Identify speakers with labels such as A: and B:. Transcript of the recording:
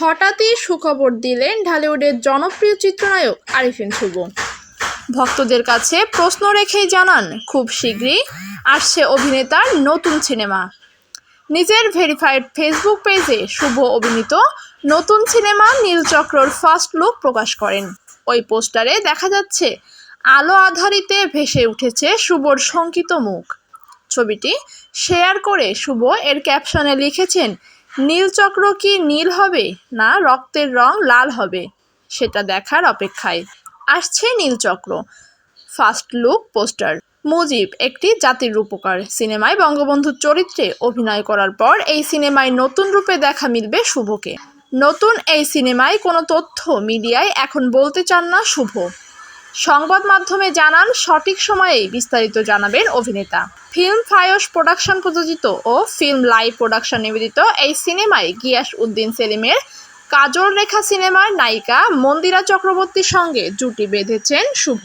A: হঠাৎই সুখবর দিলেন ঢালিউডের জনপ্রিয় চিত্রনায়ক আরিফিন শুভ ভক্তদের কাছে প্রশ্ন রেখেই জানান, খুব শীঘ্রই আসছে অভিনেতার নতুন সিনেমা। নিজের ভেরিফাইড ফেসবুক পেজে শুভ অভিনীত নতুন সিনেমা নীলচক্রর ফার্স্ট লুক প্রকাশ করেন। ওই পোস্টারে দেখা যাচ্ছে, আলো আধারিতে ভেসে উঠেছে শুভর শঙ্কিত মুখ। ছবিটি শেয়ার করে শুভ এর ক্যাপশনে লিখেছেন নীলচক্র কি নীল হবে না রক্তের রং লাল হবে? সেটা দেখার অপেক্ষায় আসছে Neelchakra first look poster. Mujib একটি জাতির রূপকার। সিনেমায় বঙ্গবন্ধুর চরিত্রে অভিনয় করার পর এই সিনেমায় নতুন রূপে দেখা মিলবে শুভকে। নতুন এই সিনেমায় কোনো তথ্য মিডিয়ায় এখন বলতে চান না শুভ। সংবাদ মাধ্যমে জানান সঠিক সময়েই বিস্তারিত জানাবেন অভিনেতা। ফিল্ম ফায়স প্রোডাকশন প্রযোজিত ও ফিল্ম লাইভ প্রোডাকশন নিবেদিত এই সিনেমায় গিয়াস উদ্দিন সেলিমের কাজল রেখা সিনেমার নায়িকা মন্দিরা চক্রবর্তীর সঙ্গে জুটি বেঁধেছেন শুভ।